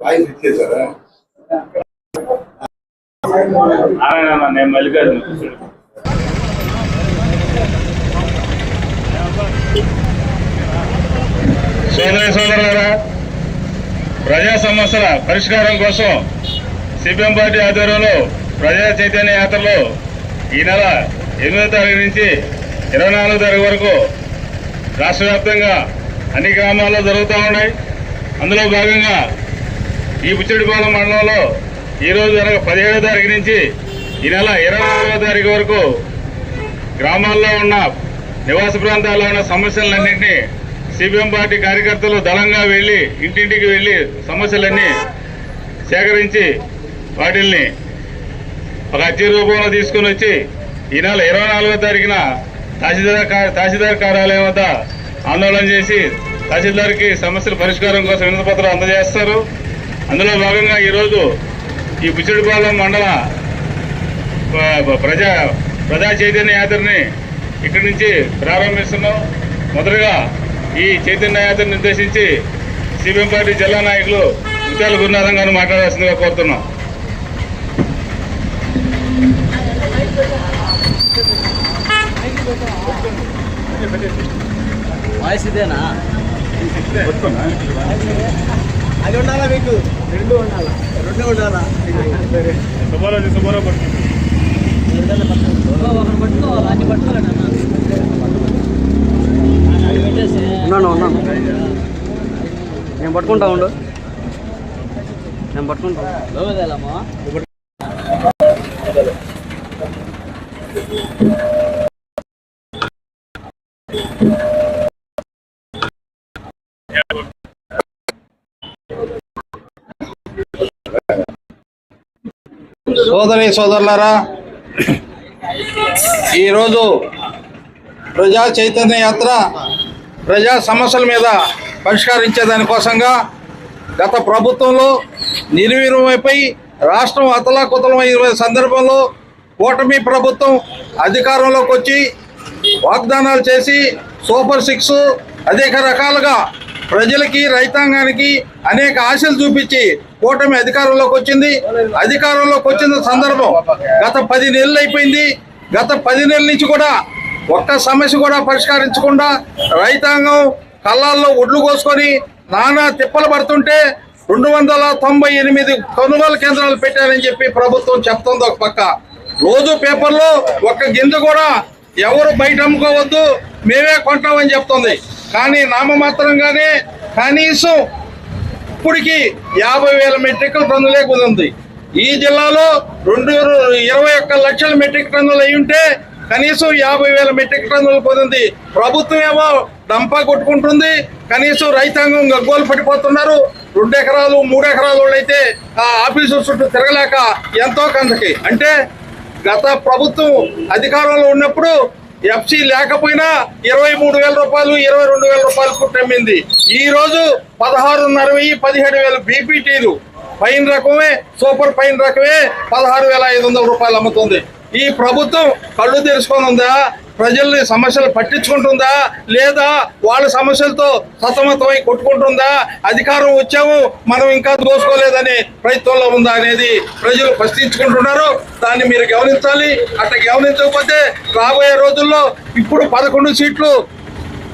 Voice ఇచ్చేసారా Narayana నేను మల్లికార్జున. సోదర సోదరులారా ప్రజా సమస్యల పరిష్కారం కోసం సిపిఎం పార్టీ ఆధ్వర్యంలో ప్రజా చైతన్య యాత్రలో ఈ నెల ఎనిమిదో తారీఖు నుంచి ఇరవై నాలుగో తారీఖు వరకు రాష్ట్ర వ్యాప్తంగా అన్ని గ్రామాల్లో జరుగుతూ ఉన్నాయి. అందులో భాగంగా ఈ బుచ్చిడిపాలెం మండలంలో ఈరోజు రోజు అనగా పదిహేడో తారీఖు నుంచి ఈ నెల ఇరవై నాలుగో తారీఖు వరకు గ్రామాల్లో ఉన్న నివాస ప్రాంతాల్లో ఉన్న సమస్యలన్నింటినీ సిపిఎం పార్టీ కార్యకర్తలు దళంగా వెళ్ళి ఇంటింటికి వెళ్ళి సమస్యలన్నీ సేకరించి వాటిల్ని ఒక అర్జీ రూపంలో తీసుకుని వచ్చి ఈ నెల ఇరవై నాలుగో తారీఖున తహసీల్దార్ తహసీల్దార్ కార్యాలయం వద్ద ఆందోళన చేసి తహసీల్దార్కి సమస్యల పరిష్కారం కోసం వినతిపత్రం అందజేస్తారు. అందులో భాగంగా ఈరోజు ఈ బుచ్చిడిపాలెం మండల ప్రజా ప్రజా చైతన్య యాత్రని ఇక్కడి నుంచి ప్రారంభిస్తున్నాం. మొదటగా ఈ చైతన్య యాత్రను నిర్దేశించి సిపిఎం పార్టీ జిల్లా నాయకులు ముత్యాల గురునాథం గారిని మాట్లాడాల్సిందిగా కోరుతున్నాం. వాయిస్ ఇదేనా? అది ఉండాలా మీకు? రెండు ఉండాలా? రెండు ఉండాలా? ఒకరు పట్టుకోవాలి అన్ని పట్టుకోవాలండి ఉన్నాను ఉన్నాను. నేను పట్టుకుంటా ఉండు. నేను పట్టుకుంటా సోదరి సోదరులారా ఈరోజు ప్రజా చైతన్య యాత్ర ప్రజా సమస్యల మీద పరిష్కరించే దానికోసంగా గత ప్రభుత్వంలో నిర్వీర్యమైపోయి రాష్ట్రం అతలాకుతలమైన సందర్భంలో కూటమి ప్రభుత్వం అధికారంలోకి వచ్చి వాగ్దానాలు చేసి సూపర్ సిక్స్ అనేక రకాలుగా ప్రజలకి రైతాంగానికి అనేక ఆశలు చూపించి కూటమి అధికారంలోకి వచ్చింది. అధికారంలోకి వచ్చిన సందర్భం గత పది నెలలు అయిపోయింది. గత పది నెలల నుంచి కూడా ఒక్క సమస్య కూడా పరిష్కరించకుండా రైతాంగం కళ్ళాల్లో ఒడ్లు కోసుకొని నానా తిప్పలు పడుతుంటే రెండు వందల తొంభై ఎనిమిది కొనుగోలు కేంద్రాలు పెట్టారని చెప్పి ప్రభుత్వం చెప్తుంది ఒక పక్క. రోజు పేపర్లో ఒక్క గింజ కూడా ఎవరు బయట అమ్ముకోవద్దు మేమే కొంటామని చెప్తుంది. కానీ నామమాత్రంగానే కనీసం ఇప్పటికి యాభై వేల మెట్రిక్ టన్నులే కుదింది. ఈ జిల్లాలో రెండు ఇరవై ఒక్క లక్షల మెట్రిక్ టన్నులు అయి ఉంటే కనీసం యాభై వేల మెట్రిక్ టన్నులు కుదింది. ప్రభుత్వం ఏమో డంపా కొట్టుకుంటుంది. కనీసం రైతాంగం గగ్గోలు పడిపోతున్నారు రెండు ఎకరాలు మూడు ఎకరాలు అయితే ఆ ఆఫీసు చుట్టూ తిరగలేక ఎంతో కందకి అంటే గత ప్రభుత్వం అధికారంలో ఉన్నప్పుడు ఎఫ్సి లేకపోయినా ఇరవై మూడు వేల రూపాయలు ఇరవై రెండు వేల రూపాయలు కుట్టమ్మింది ఈ రోజు పదహారున్నర వెయ్యి పదిహేడు వేలు బీపీటీలు. పైన రకమే సూపర్ పైన రకమే పదహారు వేల ఐదు వందల రూపాయలు అమ్ముతుంది. ఈ ప్రభుత్వం కళ్ళు తెరుచుకొని ఉందా? ప్రజల్ని సమస్యలు పట్టించుకుంటుందా? లేదా వాళ్ళ సమస్యలతో సతమతమై కొట్టుకుంటుందా? అధికారం వచ్చాము మనం ఇంకా దోసుకోలేదని ప్రయత్నంలో ఉందా అనేది ప్రజలు ప్రశ్నించుకుంటున్నారు. దాన్ని మీరు గమనించాలి. అట్లా గమనించకపోతే రాబోయే రోజుల్లో ఇప్పుడు పదకొండు సీట్లు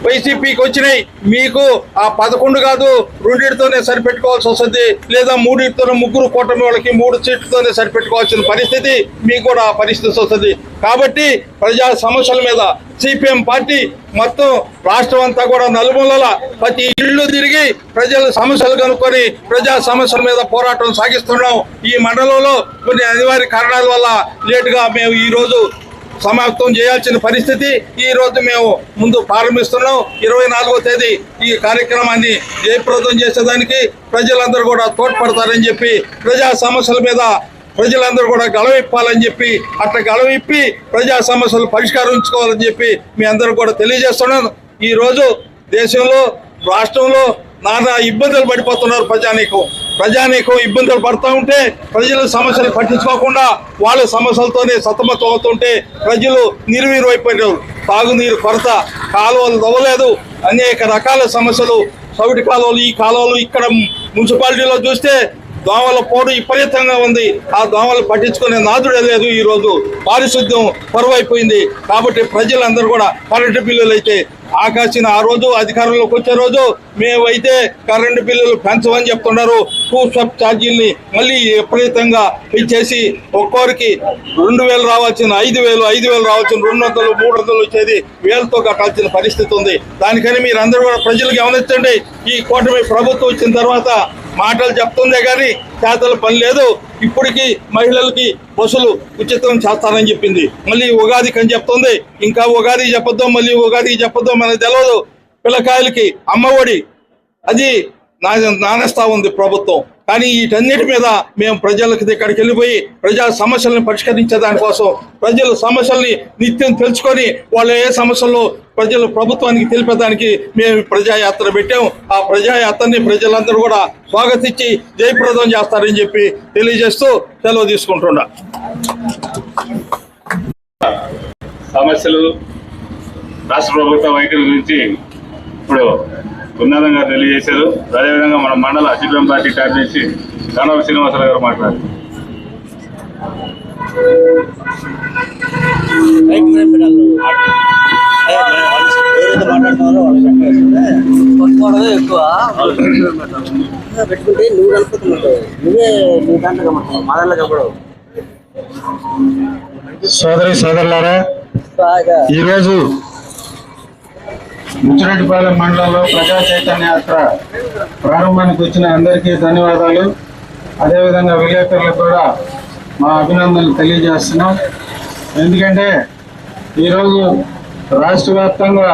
వైసీపీకి వచ్చినాయి. మీకు ఆ పదకొండు కాదు రెండింటితోనే సరిపెట్టుకోవాల్సి వస్తుంది. లేదా మూడింటితోనే ముగ్గురు కూటమి వాళ్ళకి మూడు సీట్లతోనే సరిపెట్టుకోవాల్సిన పరిస్థితి మీకు కూడా ఆ పరిస్థితి వస్తుంది. కాబట్టి ప్రజా సమస్యల మీద సిపిఎం పార్టీ మొత్తం రాష్ట్రం అంతా కూడా నలుమూలల ప్రతి ఇల్లు తిరిగి ప్రజల సమస్యలు కనుక్కొని ప్రజా సమస్యల మీద పోరాటం సాగిస్తున్నాం. ఈ మండలంలో కొన్ని అనివార్య కారణాల వల్ల లేటుగా మేము ఈరోజు సమాప్తం చేయాల్సిన పరిస్థితి ఈ రోజు మేము ముందు ప్రారంభిస్తున్నాం. ఇరవై నాలుగో తేదీ ఈ కార్యక్రమాన్ని జయప్రదం చేసేదానికి ప్రజలందరూ కూడా తోడ్పడతారని చెప్పి ప్రజా సమస్యల మీద ప్రజలందరూ కూడా గలవిప్పాలని చెప్పి అట్లా గలవిప్పి ప్రజా సమస్యలు పరిష్కరించుకోవాలని చెప్పి మీ అందరూ కూడా తెలియజేస్తున్నాను. ఈ రోజు దేశంలో రాష్ట్రంలో నానా ఇబ్బందులు పడిపోతున్నారు ప్రజానీకం. ప్రజానీకం ఇబ్బందులు పడుతూ ఉంటే ప్రజల సమస్యలు పట్టించుకోకుండా వాళ్ళ సమస్యలతోనే సతమతం అవుతుంటే ప్రజలు నిర్వీర్యమైపోయారు తాగునీరు కొరత కాలువలు తవ్వలేదు. అనేక రకాల సమస్యలు. సౌటి కాలువలు ఈ కాలువలు ఇక్కడ మున్సిపాలిటీలో చూస్తే దోమల పోటు విపరీతంగా ఉంది. ఆ దోమలు పట్టించుకునే నాదుడే లేదు ఈరోజు. పారిశుద్ధ్యం పరువైపోయింది. కాబట్టి ప్రజలందరూ కూడా కరెంటు బిల్లులు అయితే ఆకాశం ఆ రోజు అధికారంలోకి వచ్చే రోజు మేమైతే కరెంటు బిల్లులు పెంచమని చెప్తున్నారు. టూ స్టెప్ ఛార్జీల్ని మళ్ళీ విపరీతంగా ఇచ్చేసి ఒక్కొరికి రెండు వేలు రావాల్సిన ఐదు వేలు ఐదు వేలు రావాల్సిన రెండు వందలు మూడు వందలు వచ్చేది వేలతో కట్టాల్సిన పరిస్థితి ఉంది. దానికని మీరు అందరూ కూడా ప్రజలు గమనించండి. ఈ కూటమి ప్రభుత్వం వచ్చిన తర్వాత మాటలు చెప్తుందే కానీ చేతల పని లేదు. ఇప్పటికి మహిళలకి బస్సులు ఉచితం చేస్తానని చెప్పింది. మళ్ళీ ఉగాదికి అని చెప్తుంది. ఇంకా ఉగాది చెప్పొద్దు మళ్ళీ ఉగాదికి చెప్పొద్దు మనకు తెలియదు పిల్లకాయలకి అమ్మఒడి అది నా నానేస్తా ఉంది ప్రభుత్వం. కానీ వీటన్నిటి మీద మేము ప్రజలకు ఇక్కడికి వెళ్ళిపోయి ప్రజా సమస్యలను పరిష్కరించే దానికోసం ప్రజల సమస్యల్ని నిత్యం తెలుసుకొని వాళ్ళు ఏ సమస్యలు ప్రజలు ప్రభుత్వానికి తెలిపేదానికి మేము ప్రజాయాత్ర పెట్టాం. ఆ ప్రజాయాత్రని ప్రజలందరూ కూడా స్వాగతించి జయప్రదం చేస్తారని చెప్పి తెలియజేస్తూ సెలవు తీసుకుంటున్నా. సమస్యలు రాష్ట్ర ప్రభుత్వ వైఖరి గురించి ఇప్పుడు ఉన్నతంగా తెలియజేశారు. అదేవిధంగా మన మండల సిపిఎం పార్టీ కార్యదర్శి కనవ శ్రీనివాసరావు గారు మాట్లాడారు. ఎక్కువ పెట్టుకుంటే నువ్వు నువ్వే నీ దాంట్లో కమ్మతావు మా దాంట్లో కప్పడవు సోదరి సోదరులారా బాగా. ఈరోజు ముచ్చిరెడ్డిపాలెం మండలంలో ప్రజా చైతన్య యాత్ర ప్రారంభానికి వచ్చిన అందరికీ ధన్యవాదాలు. అదేవిధంగా విలేకరులకు కూడా మా అభినందనలు తెలియజేస్తున్నాం. ఎందుకంటే ఈరోజు రాష్ట్ర వ్యాప్తంగా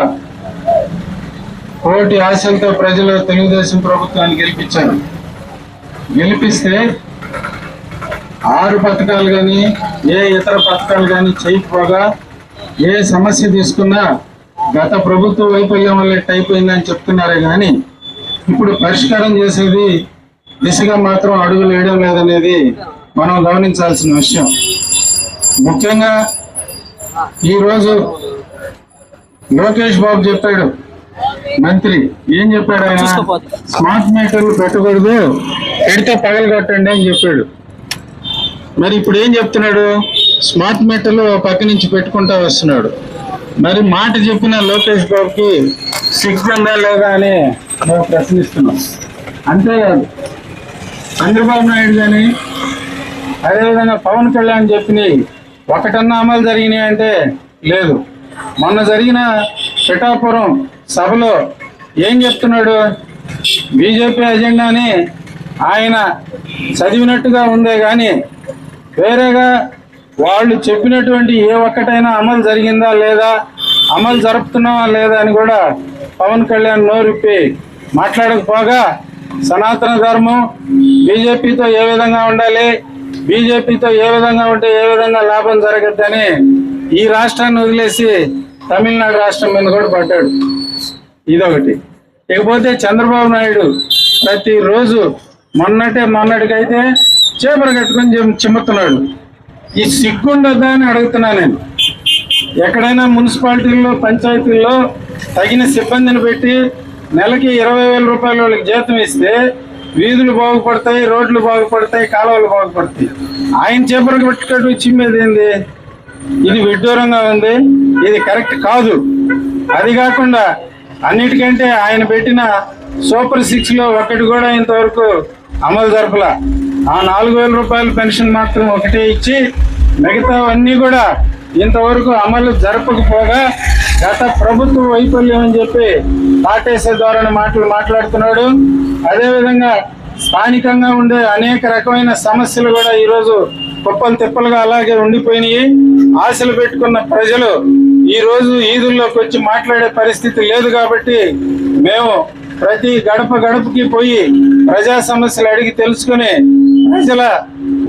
కోటి ఆశలతో ప్రజలు తెలుగుదేశం ప్రభుత్వాన్ని గెలిపించారు. గెలిపిస్తే ఆరు పథకాలు కానీ ఏ ఇతర పథకాలు కానీ చేయకపోగా ఏ సమస్య తీసుకున్నా గత ప్రభుత్వ వైఫల్యం వల్ల అయిపోయిందని చెప్తున్నారే కానీ ఇప్పుడు పరిష్కారం చేసేది దిశగా మాత్రం అడుగులు వేయడం లేదనేది మనం గమనించాల్సిన విషయం. ముఖ్యంగా ఈరోజు లోకేష్ బాబు చెప్పాడు మంత్రి ఏం చెప్పాడు ఆయన? స్మార్ట్ మీటర్లు పెట్టకూడదు పెడితే పగలగొట్టండి అని చెప్పాడు. మరి ఇప్పుడు ఏం చెప్తున్నాడు? స్మార్ట్ మీటర్లు పక్క నుంచి పెట్టుకుంటా వస్తున్నాడు. మరి మాట చెప్పిన లోకేష్ బాబుకి సిగ్గుందా లేదా అని మేము ప్రశ్నిస్తున్నాం. అంతేకాదు చంద్రబాబు నాయుడు కానీ అదేవిధంగా పవన్ కళ్యాణ్ చెప్పినవి ఒకటన్నా అమలు జరిగినాయి అంటే లేదు. మొన్న జరిగిన పిఠాపురం సభలో ఏం చెప్తున్నాడు? బీజేపీ అజెండాని ఆయన చదివినట్టుగా ఉందే కానీ వేరేగా వాళ్ళు చెప్పినటువంటి ఏ ఒక్కటైనా అమలు జరిగిందా లేదా? అమలు జరుపుతున్నావా లేదా అని కూడా పవన్ కళ్యాణ్ నోరిప్పి మాట్లాడకపోగా సనాతన ధర్మం బీజేపీతో ఏ విధంగా ఉండాలి? బీజేపీతో ఏ విధంగా ఉంటే ఏ విధంగా లాభం జరగద్దని ఈ రాష్ట్రాన్ని వదిలేసి తమిళనాడు రాష్ట్రం మీద కూడా పడ్డాడు. ఇదొకటి. ఇకపోతే చంద్రబాబు నాయుడు ప్రతిరోజు మొన్నటే మొన్నటికైతే చేపలు కట్టుకొని చిమ్ముతున్నాడు. ఈ సిగ్గుండదా అని అడుగుతున్నా నేను. ఎక్కడైనా మున్సిపాలిటీల్లో పంచాయతీల్లో తగిన సిబ్బందిని పెట్టి నెలకి ఇరవై వేల రూపాయల వాళ్ళకి జీతం ఇస్తే వీధులు బాగుపడతాయి రోడ్లు బాగుపడతాయి కాలువలు బాగుపడతాయి. ఆయన చేపలు పెట్టుకోవడం చిమ్మేది ఏంది? ఇది విడ్డూరంగా ఉంది. ఇది కరెక్ట్ కాదు. అది కాకుండా అన్నిటికంటే ఆయన పెట్టిన సూపర్ సిక్స్లో ఒకటి కూడా ఇంతవరకు అమలు జరపల. ఆ నాలుగు వేల రూపాయల పెన్షన్ మాత్రం ఒకటే ఇచ్చి మిగతావన్నీ కూడా ఇంతవరకు అమలు జరపకపోగా గత ప్రభుత్వ వైఫల్యం అని చెప్పి పాటేసే ద్వారా మాటలు మాట్లాడుతున్నాడు. అదేవిధంగా స్థానికంగా ఉండే అనేక రకమైన సమస్యలు కూడా ఈరోజు కుప్పలు తిప్పలుగా అలాగే ఉండిపోయినాయి. ఆశలు పెట్టుకున్న ప్రజలు ఈరోజు ఈదుల్లోకి వచ్చి మాట్లాడే పరిస్థితి లేదు కాబట్టి మేము ప్రతి గడప గడపకి పోయి ప్రజా సమస్యలు అడిగి తెలుసుకుని ప్రజల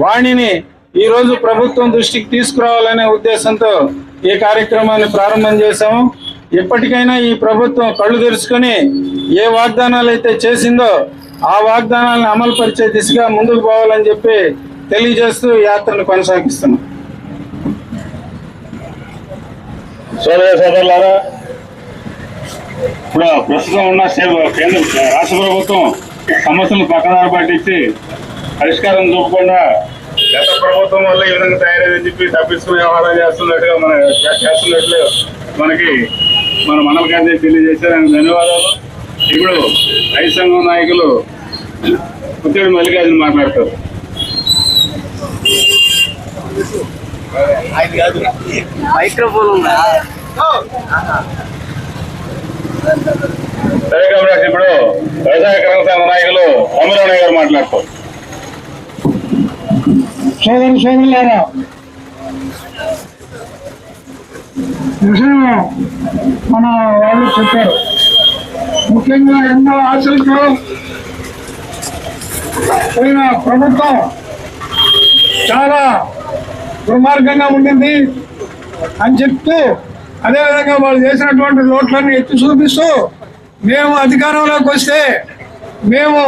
వాణిని ఈ రోజు ప్రభుత్వం దృష్టికి తీసుకురావాలనే ఉద్దేశంతో ఈ కార్యక్రమాన్ని ప్రారంభం చేశాము. ఇప్పటికైనా ఈ ప్రభుత్వం కళ్ళు తెరుచుకొని ఏ వాగ్దానాలు అయితే చేసిందో ఆ వాగ్దానాలను అమలు పరిచే దిశగా ముందుకు పోవాలని చెప్పి తెలియజేస్తూ యాత్రను కొనసాగిస్తున్నాం. సోదర సోదరులారా ఇప్పుడు ప్రస్తుతం ఉన్న కేంద్ర రాష్ట్ర ప్రభుత్వం సమస్యలను పక్కన పట్టించి పరిష్కారం చూపకుండా గత ప్రభుత్వం వల్ల ఈ విధంగా తయారైందని చెప్పి తప్పించుకునే వ్యవహారం చేస్తున్నట్టుగా మన చేస్తున్నట్లు మనకి మన మండల గాంధీ తెలియజేశారు ధన్యవాదాలు. ఇప్పుడు రైతు సంఘం నాయకులు పుత్తూరు మల్లికార్జున మాట్లాడతారు. మైక్రోఫోన్ ఉందా? సరే కాబట్టి ఇప్పుడు వ్యవసాయ కరణ సంఘ నాయకులు అమరవణయ్య గారు మాట్లాడుతారు సోదరు సోదరులారా విషయం మన వాళ్ళు చెప్పారు. ముఖ్యంగా ఎన్నో ఆశలతో పోయిన ప్రభుత్వం చాలా దుర్మార్గంగా ఉండింది అని చెప్తూ అదేవిధంగా వాళ్ళు చేసినటువంటి లోట్లన్నీ ఎత్తి చూపిస్తూ మేము అధికారంలోకి వస్తే మేము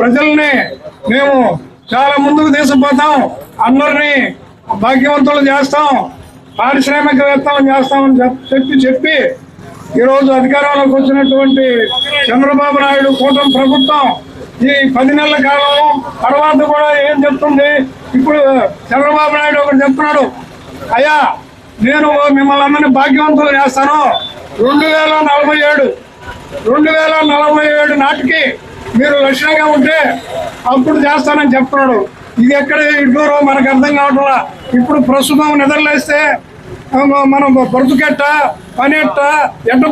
ప్రజల్ని మేము చాలా ముందుకు తీసుకుపోతాం. అందరినీ భాగ్యవంతులు చేస్తాం. పారిశ్రామికవేత్తలు చేస్తామని చెప్పి చెప్పి ఈరోజు అధికారంలోకి వచ్చినటువంటి చంద్రబాబు నాయుడు కూటమి ప్రభుత్వం ఈ పది నెలల కాలం తర్వాత కూడా ఏం చెప్తుంది? ఇప్పుడు చంద్రబాబు నాయుడు ఒకటి చెప్తున్నాడు. అయ్యా నేను మిమ్మల్ని అందరినీ భాగ్యవంతులు చేస్తాను. రెండు వేల నలభై ఏడు రెండు వేల నలభై ఏడు నాటికి మీరు లక్ష్యంగా ఉంటే అప్పుడు చేస్తానని చెప్తున్నాడు. ఇది ఎక్కడ ఇడ్డూరో మనకు అర్థం కావట్లా? ఇప్పుడు ప్రస్తుతం నిద్రలేస్తే మనం బ్రతుకెట్ట పని ఎట్ట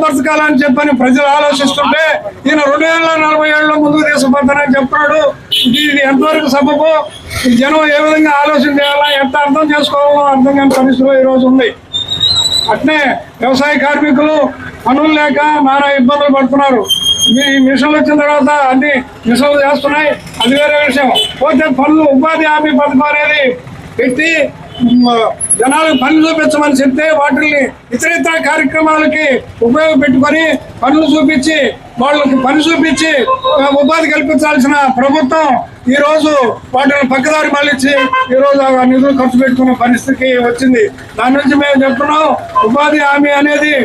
బ్రతకాలని చెప్పని ప్రజలు ఆలోచిస్తుంటే ఈయన రెండు వేల నలభై ఏళ్ళలో ముందుకు తీసుకుపోతానని చెప్తున్నాడు. ఇది ఇది ఎంతవరకు సబబు? జనం ఏ విధంగా ఆలోచన చేయాలా? ఎంత అర్థం చేసుకోవాలో అర్థం కాని పరిస్థితిలో ఈరోజు ఉంది. అట్నే వ్యవసాయ కార్మికులు పనులు లేక నానా ఇబ్బందులు పడుతున్నారు. మీ మిషన్లు వచ్చిన తర్వాత అన్ని మిషన్లు చేస్తున్నాయి. అది వేరే విషయం. పోతే పనులు ఉపాధి హామీ పథకం అనేది పెట్టి జనాలకు పనులు చూపించమని చెప్తే వాటిని ఇతర ఇతర కార్యక్రమాలకి ఉపయోగపెట్టుకొని పనులు చూపించి వాళ్ళకి పని చూపించి ఉపాధి కల్పించాల్సిన ప్రభుత్వం ఈరోజు వాటిని పక్కదారి మళ్ళించి ఈ రోజు ఆ నిధులు ఖర్చు పెట్టుకున్న పరిస్థితికి వచ్చింది. దాని నుంచి మేము చెప్తున్నాం ఉపాధి హామీ అనేది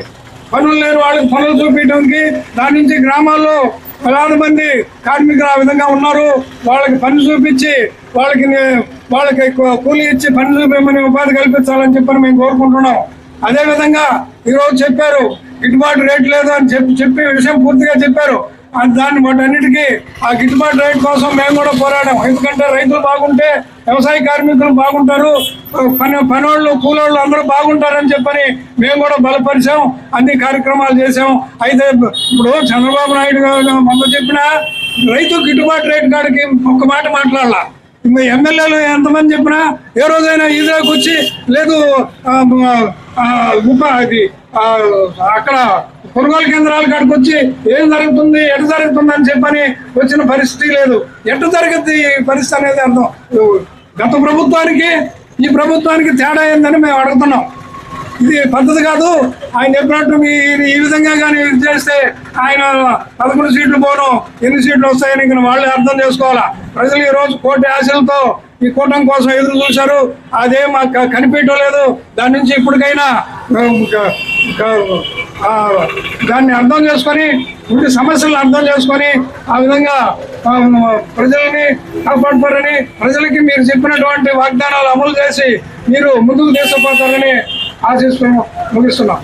పనులు లేని వాళ్ళకి పనులు చూపించడానికి దాని నుంచి గ్రామాల్లో పలాది మంది కార్మికులు ఆ విధంగా ఉన్నారు. వాళ్ళకి పని చూపించి వాళ్ళకి వాళ్ళకి ఎక్కువ కూలీ ఇచ్చి పనులు చూపించమని ఉపాధి కల్పించాలని చెప్పని మేము కోరుకుంటున్నాం. అదేవిధంగా ఈరోజు చెప్పారు గిట్టుబాటు రేట్ లేదు అని చెప్పి చెప్పి విషయం పూర్తిగా చెప్పారు. దాన్ని వాటన్నిటికీ ఆ గిట్టుబాటు రేట్ కోసం మేము కూడా పోరాడాం. ఎందుకంటే రైతులు బాగుంటే వ్యవసాయ కార్మికులు బాగుంటారు పని పనోళ్ళు కూలోళ్ళు అందరూ బాగుంటారని చెప్పని మేము కూడా బలపరిచాం. అన్ని కార్యక్రమాలు చేసాం అయితే ఇప్పుడు చంద్రబాబు నాయుడు గారు మొన్న చెప్పిన రైతు గిట్టుబాటు రేటు కాడికి ఒక్క మాట మాట్లాడాల. ఎమ్మెల్యేలు ఎంతమంది చెప్పినా ఏ రోజైనా ఈజీకి వచ్చి లేదు అది అక్కడ కొనుగోలు కేంద్రాలు కాడికి వచ్చి ఏం జరుగుతుంది ఎట జరుగుతుంది అని చెప్పని వచ్చిన పరిస్థితి లేదు. ఎట జరిగింది పరిస్థితి అనేది అర్థం. గత ప్రభుత్వానికి ఈ ప్రభుత్వానికి తేడా ఏందని మేము అడుగుతున్నాం. ఇది పద్ధతి కాదు. ఆయన చెప్పినట్టు మీ ఈ విధంగా కానీ ఇది చేస్తే ఆయన పదకొండు సీట్లు పోను ఎన్ని సీట్లు వస్తాయని ఇంక వాళ్ళే అర్థం చేసుకోవాలా? ప్రజలు ఈ రోజు కోటి ఆశలతో ఈ కూటమి కోసం ఎదురు చూశారు. అదే మాకు కనిపించడం లేదు. దాని నుంచి ఇప్పటికైనా దాన్ని అర్థం చేసుకొని ఉండే సమస్యలను అర్థం చేసుకొని ఆ విధంగా ప్రజల్ని కాపాడతారని ప్రజలకి మీరు చెప్పినటువంటి వాగ్దానాలు అమలు చేసి మీరు ముందుకు తీసుకుపోతారని ఆశిస్తున్నాం ముగిస్తున్నాం.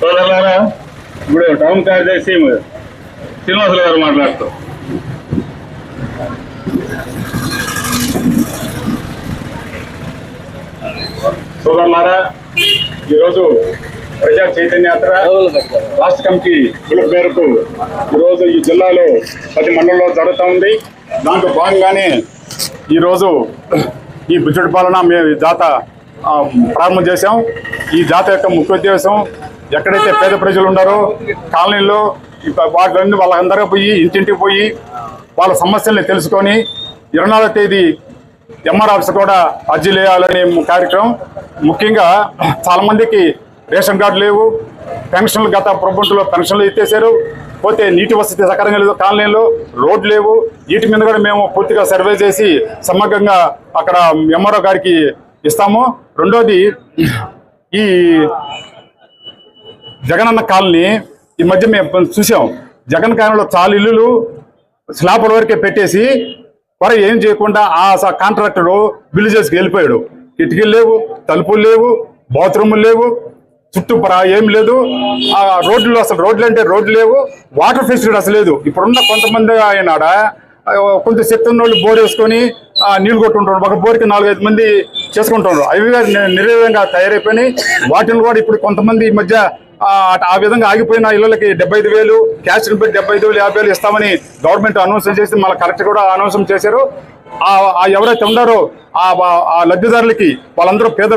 సోదరులారా ఇప్పుడు టౌన్ కార్యదర్శి శ్రీనివాసులు గారు మాట్లాడుతూ. సోదరులారా ఈరోజు ప్రజా చైతన్యయాత్ర రాష్ట్ర కమిటీ పిలుపు మేరకు ఈరోజు ఈ జిల్లాలో పది మండలంలో జరుగుతూ ఉంది. దాంట్లో భాగంగానే ఈరోజు ఈ బుజ్జడి పాలన మేము ఈ జాత ప్రారంభం చేశాం. ఈ జాత యొక్క ముఖ్య ఉద్దేశం ఎక్కడైతే పేద ప్రజలు ఉన్నారో కాలనీలో వాటిలన్నీ వాళ్ళందరూ పోయి ఇంటింటికి పోయి వాళ్ళ సమస్యల్ని తెలుసుకొని ఇరవై తేదీ ఎంఆర్ ఆఫీస్ కూడా అర్జీలు వేయాలనే కార్యక్రమం. ముఖ్యంగా చాలామందికి రేషన్ కార్డు లేవు పెన్షన్లు గత ప్రభుత్వంలో పెన్షన్లు ఎత్తేసారు పోతే నీటి వసతి సకరంగా లేదు. కాలనీలు రోడ్లు లేవు. వీటి మీద కూడా మేము పూర్తిగా సర్వే చేసి సమగ్రంగా అక్కడ ఎంఆర్ఓ గారికి ఇస్తాము. రెండోది ఈ జగనన్న కాలనీ ఈ మధ్య మేము చూసాం. జగన్ కాలనీలో చాలా ఇల్లులు స్లాబ్ల వరకే పెట్టేసి వర ఏం చేయకుండా ఆ కాంట్రాక్టరు కాంట్రాక్టర్ వెళ్ళిపోయాడు. కిటికీలు లేవు తలుపులు లేవు బాత్రూములు లేవు. చుట్టూ ఏం లేదు. ఆ రోడ్లు అసలు రోడ్లు అంటే రోడ్లు లేవు. వాటర్ ఫెసిలిటీ అసలు లేదు. ఇప్పుడున్న కొంతమంది ఆయన కొంత శక్తి ఉన్న వాళ్ళు బోర్ వేసుకొని నీళ్ళు కొట్టుకుంటారు ఒక బోర్కి నాలుగైదు మంది చేసుకుంటున్నారు. అవి కూడా నిర్వీర్యంగా తయారైపోయినాయి. వాటిని కూడా ఇప్పుడు కొంతమంది ఈ మధ్య ఆ, విధంగా ఆగిపోయిన ఇళ్ళకి డెబ్బై ఐదు వేలు క్యాష్ పెట్టి డెబ్బై ఐదు వేలు యాభై వేలు ఇస్తామని గవర్నమెంట్ అనౌన్స్ చేసి మళ్ళీ కరెక్ట్ కూడా అనౌన్స్ చేశారు. ఎవరైతే ఉన్నారో ఆ ఆ- లబ్ధిదారులకి వాళ్ళందరూ పేద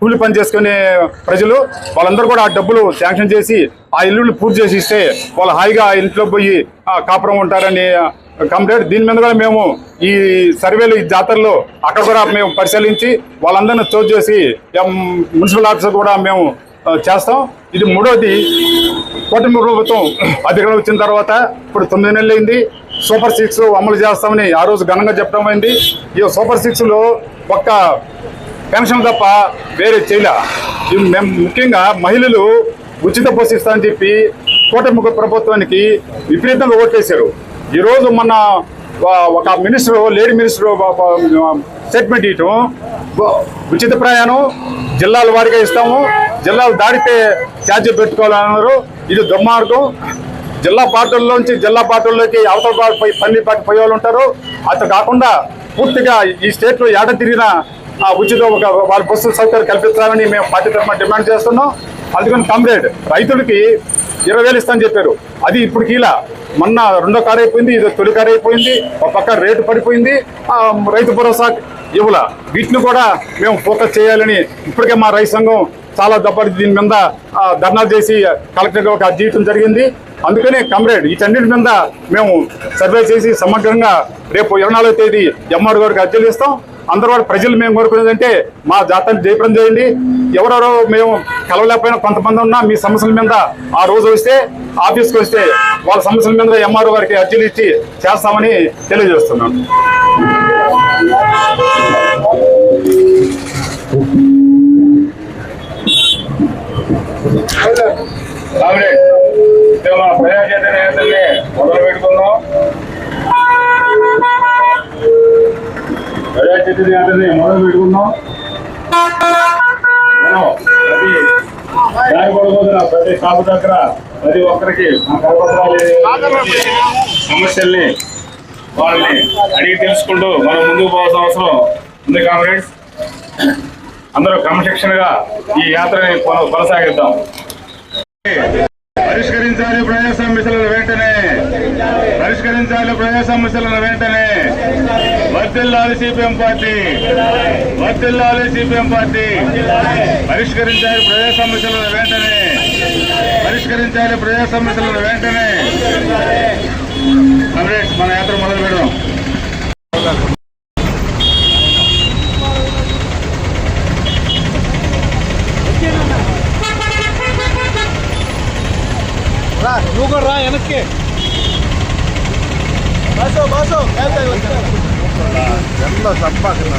కూలి పని చేసుకునే ప్రజలు వాళ్ళందరూ కూడా ఆ డబ్బులు శాంక్షన్ చేసి ఆ ఇల్లుని పూర్తి చేసి ఇస్తే వాళ్ళు హాయిగా ఆ ఇంట్లో పోయి కాపురం ఉంటారని కంప్లైంట్. దీని మీద కూడా మేము ఈ సర్వేలు ఈ జాతరలో అక్కడ కూడా మేము పరిశీలించి వాళ్ళందరినీ చోటు చేసి మున్సిపల్ ఆఫీసర్ కూడా మేము చేస్తాం. ఇది మూడోది. కూటమి ప్రభుత్వం అధికారం వచ్చిన తర్వాత ఇప్పుడు తొమ్మిది నెలలు అయింది సూపర్ సిక్స్ అమలు చేస్తామని ఆ రోజు ఘనంగా చెప్పడం అయింది. ఈ సూపర్ సిక్స్లో ఒక్క పెన్షన్ తప్ప వేరే చేయలే. మేము ముఖ్యంగా మహిళలు ఉచిత పోషిస్తామని అని చెప్పి కూటమి ప్రభుత్వానికి విపరీతంగా ఓట్లేశారు. ఈరోజు మొన్న ఒక మినిస్టర్ లేడీ మినిస్టర్ స్టేట్మెంట్ ఇవ్వటం ఉచిత ప్రయాణం జిల్లాల వారిగా ఇస్తాము. జిల్లాలు దాడితే ఛార్జీ పెట్టుకోవాలన్నారు. ఇది దుర్మార్గం. జిల్లా పార్టీల్లోంచి జిల్లా పార్టీల్లోకి అవతల పార్టీ పోయి పన్ని పార్టీ పోయే వాళ్ళు ఉంటారు అట్లా కాకుండా పూర్తిగా ఈ స్టేట్లో ఏడ తిరిగినా ఆ ఉచిత ఒక వాళ్ళ బస్సు సౌకర్యం కల్పించాలని మేము పార్టీ తరఫున డిమాండ్ చేస్తున్నాం. అందుకని కమ్రేడ్ రైతులకి ఇరవై వేలు ఇస్తామని చెప్పారు. అది ఇప్పుడు కీలా మొన్న రెండో కారు అయిపోయింది ఇది తొలి కారు అయిపోయింది ఒక పక్క రేటు పడిపోయింది రైతు భరోసా ఇవ్వల. వీటిని కూడా మేము ఫోకస్ చేయాలని ఇప్పటికే మా రైతు సంఘం చాలా దప్పటి దీని మీద ధర్నా చేసి కలెక్టర్గా ఒక అర్జీ ఇవ్వడం జరిగింది. అందుకనే కమ్రేడ్ వీటన్నిటి మీద మేము సర్వే చేసి సమగ్రంగా రేపు ఇరవై తేదీ ఎంఆర్ గారికి అర్జీలు ఇస్తాం అందరూ కూడా ప్రజలు మేము కోరుకునేదంటే మా జాతరని జయప్రం చేయండి. ఎవరెవరో మేము కలవలేకపోయినా కొంతమంది ఉన్నా మీ సమస్యల మీద ఆ రోజు వస్తే ఆఫీస్కి వస్తే వాళ్ళ సమస్యల మీద ఎంఆర్ఓ గారికి అర్జీలు ఇచ్చి చేస్తామని తెలియజేస్తున్నాను కామ్రేడ్ ఇప్పుడు మన ప్రజా చైతన్య మొదలు పెట్టుకున్నాం ప్రజా చైతన్య మొదలు పెట్టుకున్నాం మనం ప్రతి దారి ప్రతి షాపు దగ్గర ప్రతి ఒక్కరికి మన కరపత్రాలు సమస్యల్ని వాళ్ళని అడిగి తెలుసుకుంటూ మనం ముందుకు పోవాల్సిన అవసరం ఉంది కామ్రేడ్స్ అందరూ క్రమశిక్షణగా ఈ యాత్రని కొన- కొనసాగిద్దాం. పరిష్కరించాలి ప్రజా సమస్యలను వెంటనే. పరిష్కరించాలి ప్రజా సమస్యలను వెంటనే. వర్తిల్లాలి సిపిఎం పార్టీ. వర్తిల్లాలి సిపిఎం పార్టీ. పరిష్కరించాలి ప్రజా సమస్యలను వెంటనే. పరిష్కరించాలి ప్రజా సమస్యలను వెంటనే. కామ్రేడ్స్ మన యాత్ర మొదలు పెడదాం 쉽게. 맞어 맞어 간다 이거 양도 잡빠지나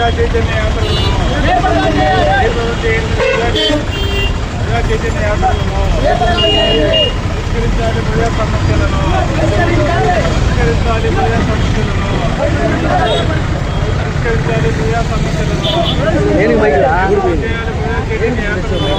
ప్రజా చైతన్య యాత్రలను ఎప్పుడు చేయాలి ప్రజా- ప్రజా చైతన్య యాత్రలను పరిష్కరించాలి ప్రజా సమస్యలను పరిష్కరించాలి ప్రజా సమస్యలను పరిష్కరించాలి ప్రజా సమస్యలను దేనికి మైక్ రా? ఎగురు పోయింది. చేయాలి ప్రజా చైతన్య యాత్రలను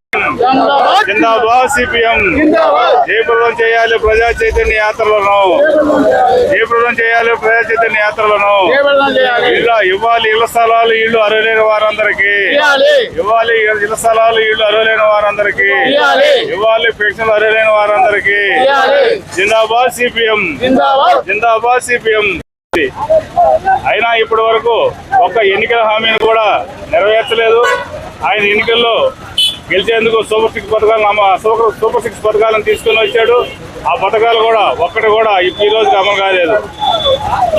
జిందాబాద్. సిపిఎం. జయప్రదం చేయాలి ప్రజా చైతన్య యాత్రలను. జయప్రదం చేయాలి. ప్రజా చైతన్య యాత్రలను. ఇళ్ళ ఇవ్వాలి ఇళ్ళ స్థలాలు ఇళ్ళు అర్హులైన వారందరికీ. ఇవ్వాలి. ఇళ్ళ స్థలాలు ఇళ్ళు అర్హులైన వారందరికీ. ఇవ్వాలి. పెన్షన్లు అర్హులైన వారందరికీ. జిందాబాద్ సిపిఎం. జిందాబాద్. సిపిఎం. అయినా ఇప్పటి వరకు ఒక్క ఎన్నికల హామీని కూడా నెరవేర్చలేదు. ఆయన ఎన్నికల్లో గెలిచేందుకు సూపర్ సిక్స్ పథకాలను అమ్మ సూపర్ సూపర్ సిక్స్ పథకాలను తీసుకుని వచ్చాడు. ఆ పథకాలు కూడా ఒక్కటి కూడా ఈ రోజుకి అమలు కాలేదు.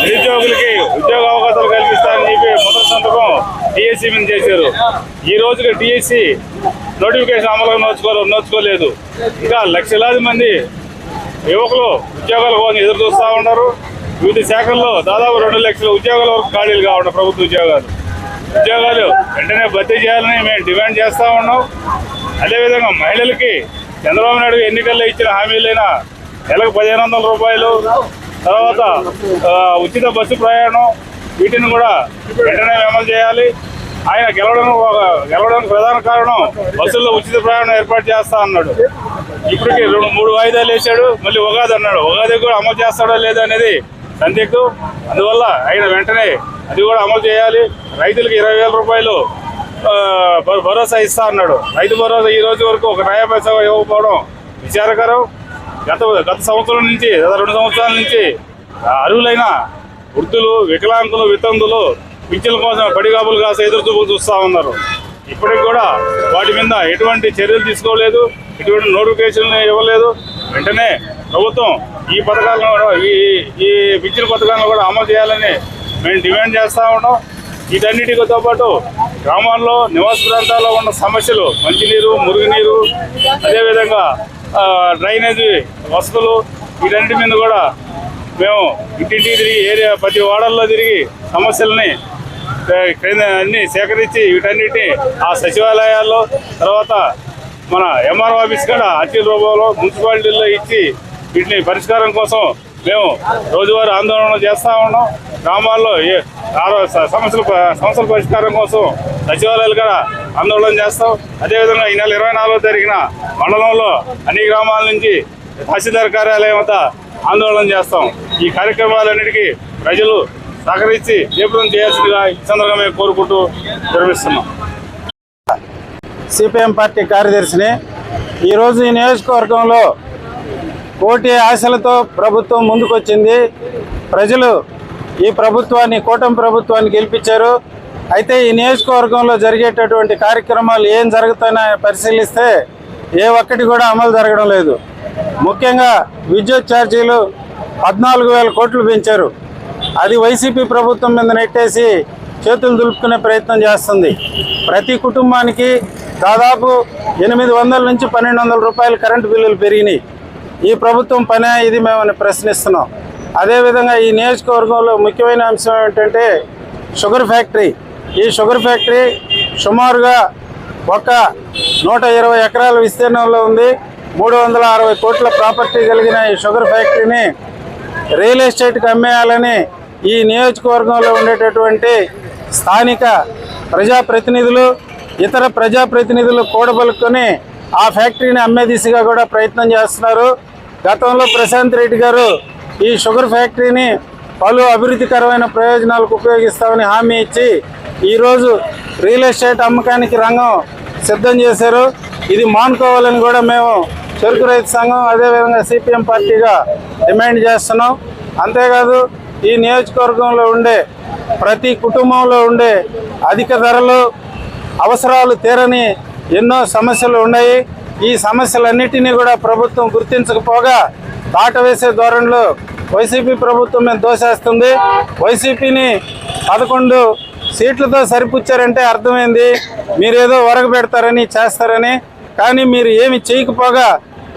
నిరుద్యోగులకి ఉద్యోగ అవకాశాలు కల్పిస్తారని చెప్పి మొదటి సంతకం డిఎస్సి మీద చేశారు. ఈ రోజుకి డిఎస్సి నోటిఫికేషన్ అమలు నోచుకో నోచుకోలేదు. ఇంకా లక్షలాది మంది యువకులు ఉద్యోగాల కోసం ఎదురు చూస్తూ ఉన్నారు. వివిధ శాఖల్లో దాదాపు రెండు లక్షల ఉద్యోగాల వరకు ఖాళీలు కావడం ప్రభుత్వ ఉద్యోగాలు. ఉద్యోగాలు వెంటనే భర్తీ చేయాలని మేము డిమాండ్ చేస్తూ ఉన్నాం. అదేవిధంగా మహిళలకి చంద్రబాబు నాయుడు ఎన్నికల్లో ఇచ్చిన హామీలైన నెలకు పదిహేను వందల రూపాయలు తర్వాత ఉచిత బస్సు ప్రయాణం వీటిని కూడా వెంటనే అమలు చేయాలి. ఆయన గెలవడం ఒక- గెలవడానికి ప్రధాన కారణం బస్సుల్లో ఉచిత ప్రయాణం ఏర్పాటు చేస్తా అన్నాడు. ఇప్పటికి రెండు మూడు వాయిదాలు వేశాడు మళ్ళీ ఉగాది అన్నాడు. ఉగాది కూడా అమలు చేస్తాడో లేదో అనేది సందిగ్ధం. అందువల్ల ఆయన వెంటనే అది కూడా అమలు చేయాలి. రైతులకు ఇరవై వేల రూపాయలు భరోసా ఇస్తా అన్నాడు. రైతు భరోసా ఈ రోజు వరకు ఒక నయా పైసా ఇవ్వకపోవడం విచారకరం. గత గత సంవత్సరం నుంచి గత రెండు సంవత్సరాల నుంచి అరువులైన అర్హులైన వృద్ధులు వికలాంగులు వితంతులు పింఛన్ల కోసం పడిగాపులు కాస్త ఎదురు చూపులు చూస్తూ ఉన్నారు. ఇప్పటికి కూడా వాటి మీద ఎటువంటి చర్యలు తీసుకోలేదు. ఎటువంటి నోటిఫికేషన్లు ఇవ్వలేదు. వెంటనే ప్రభుత్వం ఈ పథకాలను కూడా ఈ ఈ విద్యుత్ పథకాలను కూడా అమలు చేయాలని మేము డిమాండ్ చేస్తూ ఉన్నాం. వీటన్నిటితో పాటు గ్రామాల్లో నివాస ప్రాంతాల్లో ఉన్న సమస్యలు మంచినీరు మురుగునీరు అదేవిధంగా డ్రైనేజీ వసతులు వీటన్నిటి మీద కూడా మేము ఇంటింటికి తిరిగి ఏరియా ప్రతి వాడల్లో తిరిగి సమస్యలని అన్ని సేకరించి వీటన్నిటిని ఆ సచివాలయాల్లో తర్వాత మన ఎంఆర్ఓ ఆఫీస్ కూడా అర్జీ రూపంలో మున్సిపాలిటీల్లో ఇచ్చి వీటిని పరిష్కారం కోసం మేము రోజువారీ ఆందోళన చేస్తూ ఉన్నాం. గ్రామాల్లో ఏ స- సమస్యల సమస్యల పరిష్కారం కోసం సచివాలయాలు కూడా ఆందోళన చేస్తాం. అదేవిధంగా ఈ నెల ఇరవై నాలుగో జరిగిన మండలంలో అన్ని గ్రామాల నుంచి తహసీల్దార్ కార్యాలయం వద్ద ఆందోళన చేస్తాం. ఈ కార్యక్రమాలన్నిటికీ ప్రజలు సహకరించి జయప్రదం చేయాల్సిందిగా ఈ సందర్భంగా మేము కోరుకుంటూ విరమిస్తున్నాం. సిపిఎం పార్టీ కార్యదర్శిని ఈరోజు ఈ నియోజకవర్గంలో కోటి ఆశలతో ప్రభుత్వం ముందుకొచ్చింది. ప్రజలు ఈ ప్రభుత్వాన్ని కూటమి ప్రభుత్వాన్ని గెలిపించారు. అయితే ఈ నియోజకవర్గంలో జరిగేటటువంటి కార్యక్రమాలు ఏం జరుగుతాయని పరిశీలిస్తే ఏ ఒక్కటి కూడా అమలు జరగడం లేదు. ముఖ్యంగా విద్యుత్ ఛార్జీలు పద్నాలుగు వేల కోట్లు పెంచారు. అది వైసీపీ ప్రభుత్వం మీద నెట్టేసి చేతులు దులుపుకునే ప్రయత్నం చేస్తుంది. ప్రతి కుటుంబానికి దాదాపు ఎనిమిది వందల నుంచి పన్నెండు వందల రూపాయలు కరెంటు బిల్లులు పెరిగినాయి. ఈ ప్రభుత్వం పనే ఇది మేమని ప్రశ్నిస్తున్నాం. అదేవిధంగా ఈ నియోజకవర్గంలో ముఖ్యమైన అంశం ఏమిటంటే షుగర్ ఫ్యాక్టరీ. ఈ షుగర్ ఫ్యాక్టరీ సుమారుగా ఒక నూట ఇరవై ఎకరాల విస్తీర్ణంలో ఉంది. మూడు వందల అరవై కోట్ల ప్రాపర్టీ కలిగిన ఈ షుగర్ ఫ్యాక్టరీని రియల్ ఎస్టేట్కి అమ్మేయాలని ఈ నియోజకవర్గంలో ఉండేటటువంటి స్థానిక ప్రజాప్రతినిధులు ఇతర ప్రజాప్రతినిధులు కూడబలుకొని ఆ ఫ్యాక్టరీని అమ్మే దిశగా కూడా ప్రయత్నం చేస్తున్నారు. గతంలో ప్రశాంత్ రెడ్డి గారు ఈ షుగర్ ఫ్యాక్టరీని పలు అభివృద్ధికరమైన ప్రయోజనాలకు ఉపయోగిస్తామని హామీ ఇచ్చి ఈరోజు రియల్ ఎస్టేట్ అమ్మకానికి రంగం సిద్ధం చేశారు. ఇది మానుకోవాలని కూడా మేము చెరుకు రైతు సంఘం అదేవిధంగా సిపిఎం పార్టీగా డిమాండ్ చేస్తున్నాం. అంతేకాదు ఈ నియోజకవర్గంలో ఉండే ప్రతి కుటుంబంలో ఉండే అధిక ధరలు అవసరాలు తీరని ఎన్నో సమస్యలు ఉన్నాయి. ఈ సమస్యలన్నిటినీ కూడా ప్రభుత్వం గుర్తించకపోగా దాటవేసే ధోరణిలో వైసీపీ ప్రభుత్వం మేము దోసేస్తుంది వైసీపీని పదకొండు సీట్లతో సరిపుచ్చారంటే అర్థమైంది. మీరేదో ఒరగ పెడతారని చేస్తారని. కానీ మీరు ఏమి చేయకపోగా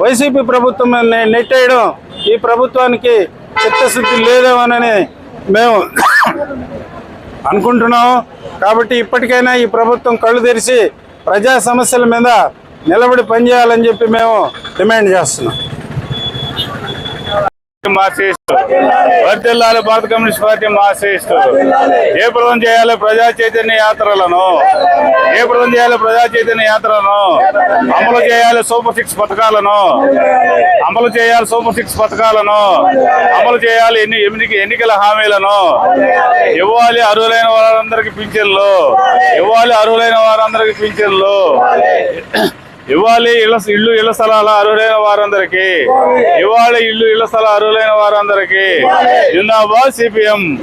వైసీపీ ప్రభుత్వం నెట్టేయడం ఈ ప్రభుత్వానికి చిత్తశుద్ధి లేదేమోనని మేము అనుకుంటున్నాం కాబట్టి ఇప్పటికైనా ఈ ప్రభుత్వం కళ్ళు తెరిచి ప్రజా సమస్యల మీద నిలబడి పనిచేయాలని చెప్పి మేము డిమాండ్ చేస్తున్నాం. వర్తిల్లాలి భారత కమ్యూనిస్ట్ పార్టీ మార్క్సిస్ట్ ఏ ప్రభుత్వం చేయాలి ప్రజా చైతన్య యాత్రలను ఏ ప్రభుత్వం చేయాలి ప్రజా చైతన్య యాత్రలను అమలు చేయాలి సూపర్ సిక్స్ పథకాలను అమలు చేయాలి సూపర్ సిక్స్ పథకాలను అమలు చేయాలి ఎన్ని ఎన్నిక ఎన్నికల హామీలను ఇవ్వాలి అర్హులైన వారందరికి పింఛన్లు ఇవ్వాలి అర్హులైన వారందరికి పింఛన్లు. ఇవ్వాలి ఇళ్ళ ఇల్లు ఇళ్ళ స్థలాల అర్హులైన వారందరికి. ఇవ్వాలి. ఇల్లు ఇళ్ళ స్థల అర్హులైన వారందరికి. జిందాబాద్ సిపిఎం.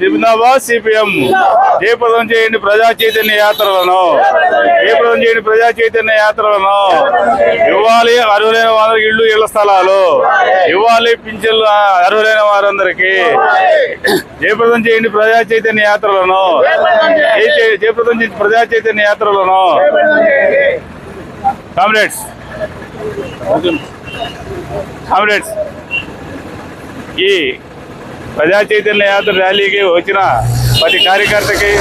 జిందాబాద్. సిపిఎం. జయప్రదం చేయండి ప్రజా చైతన్య యాత్రలను. జయప్రదం చేయండి. ప్రజా చైతన్య యాత్రలను. ఇవ్వాలి అర్హులైన వారికి ఇల్లు ఇళ్ళ స్థలాలు. ఇవ్వాలి. పింఛన్లు అర్హులైన వారందరికి. జయప్రదం చేయండి ప్రజా చైతన్య యాత్రలను. జయ- జయ- జయప్రదం చేయండి ప్రజా చైతన్య యాత్రలను. కామ్రేడ్స్. కామ్రేడ్స్. ఈ ప్రజా చైతన్య యాత్ర ర్యాలీకి వచ్చిన ప్రతి కార్యకర్తకి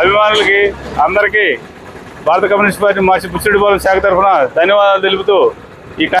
అభిమానులకి అందరికీ భారత కమ్యూనిస్ట్ పార్టీ మార్చి పుచ్చిడిపాలెం శాఖ తరఫున ధన్యవాదాలు తెలుపుతూ